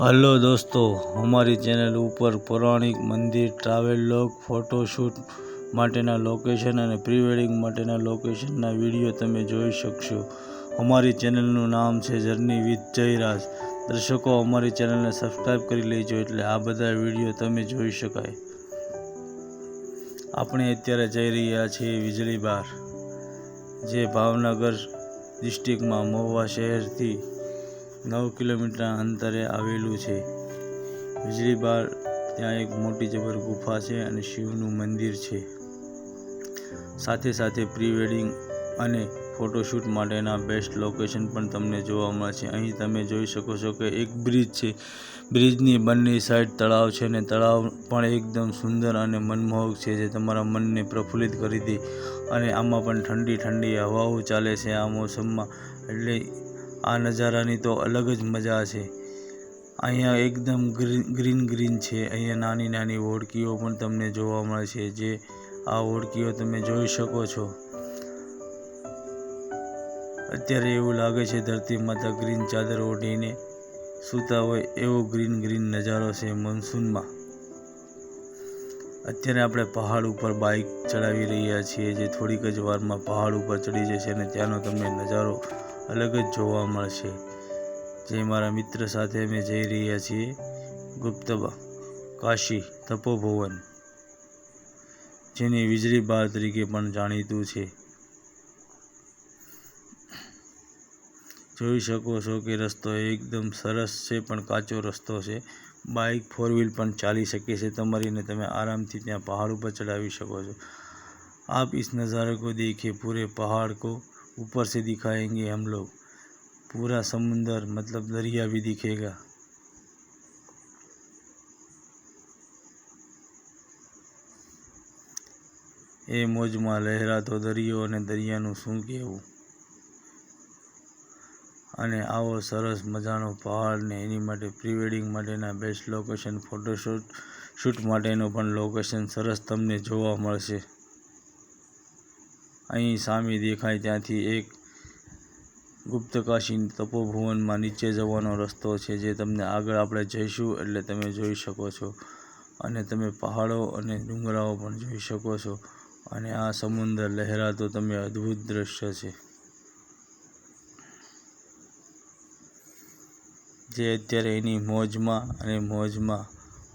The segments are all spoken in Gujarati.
હલો દોસ્તો, અમારી ચેનલ ઉપર પૌરાણિક મંદિર ટ્રાવેલ લોગ ફોટોશૂટ માટેના લોકેશન અને પ્રી વેડિંગ માટેના લોકેશનના વીડિયો તમે જોઈ શકશો. અમારી ચેનલનું નામ છે જર્ની વિથ જયરાજ. દર્શકો, અમારી ચેનલને સબસ્ક્રાઈબ કરી લેજો એટલે આ બધા વીડિયો તમે જોઈ શકાય. આપણે અત્યારે જઈ રહ્યા છીએ વીજળી બાર જે ભાવનગર ડિસ્ટ્રિક્ટમાં મહુવા શહેરથી નવ કિલોમીટરના અંતરે આવેલું છે. વીજળી બાર ત્યાં એક મોટી જબર ગુફા છે અને શિવનું મંદિર છે. સાથે સાથે પ્રી વેડિંગ અને ફોટોશૂટ માટેના બેસ્ટ લોકેશન પણ તમને જોવા મળે છે અહીં તમે જોઈ શકો છો કે એક બ્રિજ છે. બ્રિજની બંને સાઈડ તળાવ છે અને તળાવ પણ એકદમ સુંદર અને મનમોહક છે જે તમારા મનને પ્રફુલ્લિત કરી દે અને આમાં પણ ઠંડી ઠંડી હવાઓ ચાલે છે આ મોસમમાં. એટલે આ નજારાની તો અલગ જ મજા છે. અહીંયા એકદમ ગ્રીન ગ્રીન છે. અહીંયા નાની નાની ઓળકીઓ પણ તમને જોવા મળે છે જે આ ઓળકીઓ તમે જોઈ શકો છો. અત્યારે એવું લાગે છે ધરતી માતા ગ્રીન ચાદર ઓઢીને સૂતા હોય એવો ગ્રીન ગ્રીન નજારો છે મોન્સૂનમાં. અત્યારે આપણે પહાડ ઉપર બાઇક ચડાવી રહ્યા છીએ, જે થોડીક જ વારમાં પહાડ ઉપર ચડી જશે અને ત્યાંનો તમને નજારો અલગ જ જોવા મળશે જે મારા મિત્ર સાથે અમે જઈ રહ્યા છીએ ગુપ્ત કાશી તપોભુવન જેની વીજળી બાર તરીકે પણ જાણીતું છે જોઈ શકો છો કે રસ્તો એકદમ સરસ છે પણ કાચો રસ્તો છે બાઇક ફોર વ્હીલ પણ ચાલી શકે છે તમારી ને તમે આરામથી ત્યાં પહાડ ઉપર ચડાવી શકો છો आप इस नज़ारे को देखिए पूरे पहाड़ को ऊपर से दिखाएंगे हम लोग पूरा समुंदर मतलब दरिया भी दिखेगा એ મોજમાં લહેરાતો દરિયો અને દરિયાનું શું કહેવું અને આવો સરસ મજાનો પહાડ ને એની માટે પ્રી વેડિંગ માટેના બેસ્ટ લોકેશન ફોટોશૂટ શૂટ માટેનું પણ લોકેશન સરસ તમને જોવા મળશે અહીં સામે દેખાય ત્યાંથી એક ગુપ્તકાશી તપોભુવનમાં નીચે જવાનો રસ્તો છે જે તમને આગળ આપણે જઈશું એટલે તમે જોઈ શકો છો. અને તમે પહાડો અને ડુંગરાઓ પણ જોઈ શકો છો. અને આ સમુદ્ર લહેરાતો તમે અદ્ભુત દ્રશ્ય છે. જે અત્યારે એની મોજમાં અને મોજમાં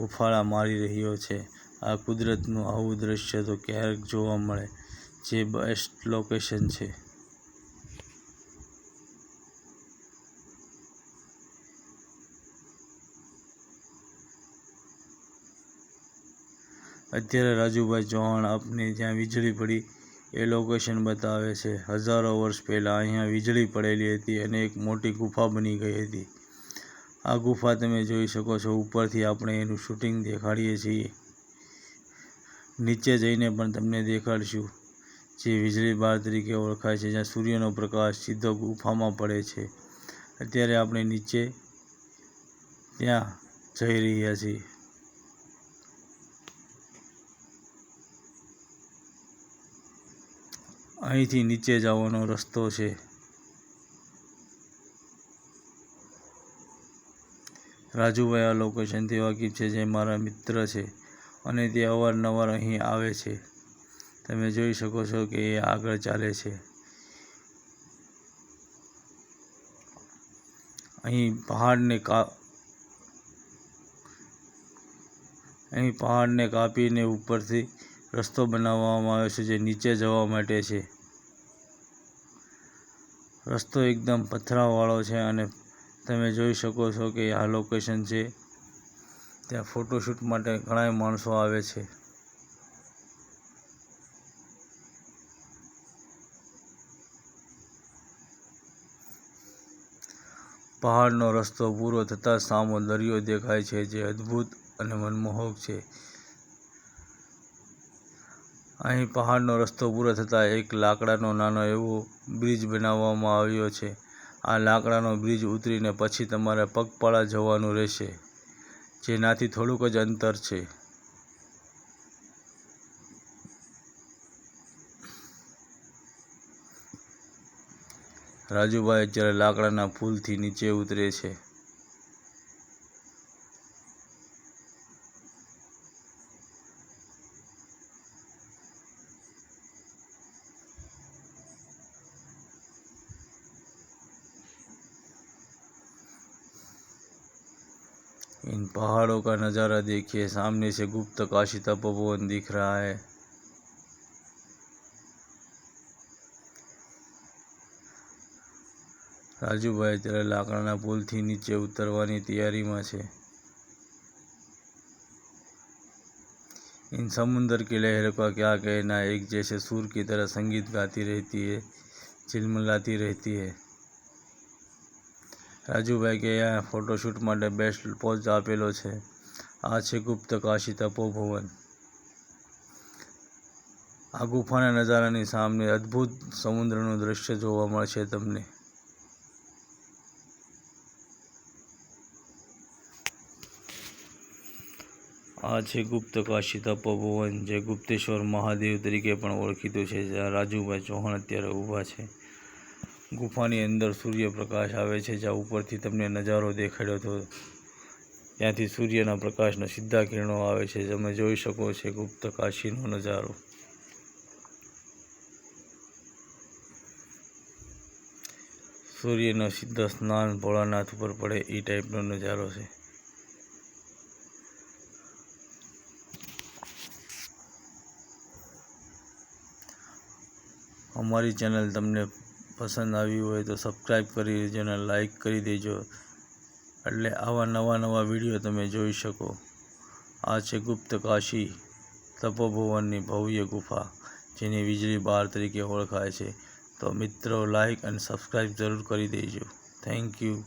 ઉફાળા મારી રહ્યો છે. આ કુદરતનું આવું દ્રશ્ય તો ક્યારેક જોવા મળે. જે બેસ્ટ લોકેશન છે. અત્યારે રાજુભાઈ ચૌહાણ આપને જ્યાં વીજળી પડી, એ લોકેશન બતાવે છે. હજારો વર્ષ પહેલાં અહીંયા વીજળી પડેલી હતી અને એક મોટી ગુફા બની ગઈ હતી. આ ગુફા તમે જોઈ શકો છો, ઉપરથી આપણે એનું શૂટિંગ દેખાડીએ છીએ. નીચે જઈને પણ તમને દેખાડશું. જે વીજળી બાર તરીકે ઓળખાય છે, જ્યાં સૂર્યનો પ્રકાશ સીધો ગુફામાં પડે છે. અત્યારે આપણે નીચે ત્યાં જઈ રહ્યા છીએ. અહીંથી નીચે જવાનો રસ્તો છે. રાજુભાઈ આ લોકેશનથી વાકેફ છે, જે મારા મિત્ર છે અને તે અવારનવાર અહીં આવે છે. તમે જોઈ શકો છો કે એ આગળ ચાલે છે. અહીં પહાડને કા, અહીં પહાડને કાપીને ઉપરથી રસ્તો બનાવવામાં આવ્યો છે જે નીચે જવા માટે છે. રસ્તો એકદમ પથરાવાળો છે અને તમે જોઈ શકો છો કે આ લોકેશન છે. ત્યાં ફોટોશૂટ માટે ઘણાય માણસો આવે છે. પહાડનો રસ્તો પૂરો થતાં સામો દરિયો દેખાય છે જે અદ્ભુત અને મનમોહક છે. અહીં પહાડનો રસ્તો પૂરો થતાં એક લાકડાનો નાનો એવો બ્રિજ બનાવવામાં આવ્યો છે. આ લાકડાનો બ્રિજ ઉતરીને પછી તમારે પગપાળા જવાનું રહેશે, જેનાથી થોડુંક જ અંતર છે. રાજુભાઈ જ્યારે લાકડાના પુલથી નીચે ઉતરે છે इन पहाड़ों का नज़ारा देखिए सामने से गुप्त काशिता पवन दिख रहा है રાજુભાઈ અત્યારે લાકડાના પુલથી નીચે ઉતરવાની તૈયારીમાં છે इन समुंदर की लहर का क्या कहना है एक जैसे सुर की तरह संगीत गाती रहती है झिलमिलाती रहती है રાજુભાઈ કે અહીંયા ફોટોશૂટ માટે બેસ્ટ પોઝ આપેલો છે આ છે ગુપ્ત કાશી તપોભવન આ ગુફાના નજારાની સામે અદ્ભુત સમુદ્રનું દ્રશ્ય જોવા મળશે તમને આ છે ગુપ્ત કાશી તપોભવન, જે ગુપ્તેશ્વર મહાદેવ તરીકે પણ ઓળખીતું છે, જ્યાં રાજુભાઈ ચૌહાણ અત્યારે ઊભા છે. ગુફાની અંદર સૂર્યપ્રકાશ આવે છે, જ્યાં ઉપરથી તમને નજારો દેખાડ્યો હતો ત્યાંથી સૂર્યના પ્રકાશના સીધા કિરણો આવે છે. તમે જોઈ શકો છો ગુપ્ત કાશીનો નજારો. સૂર્યનો સીધા સ્નાન ભોળાનાથ ઉપર પડે એ ટાઈપનો નજારો છે. અમારી ચેનલ તમને પસંદ આવી હોય તો સબસ્ક્રાઈબ કરી દેજો અને લાઈક કરી દેજો. એટલે આવા નવા નવા વીડિયો તમે જોઈ શકો. આ છે ગુપ્ત કાશી તપોભવનની ભવ્ય ગુફા, જેની વીજળી બાર તરીકે ઓળખાય છે. તો મિત્રો લાઈક અને સબસ્ક્રાઈબ જરૂર કરી દેજો. Thank you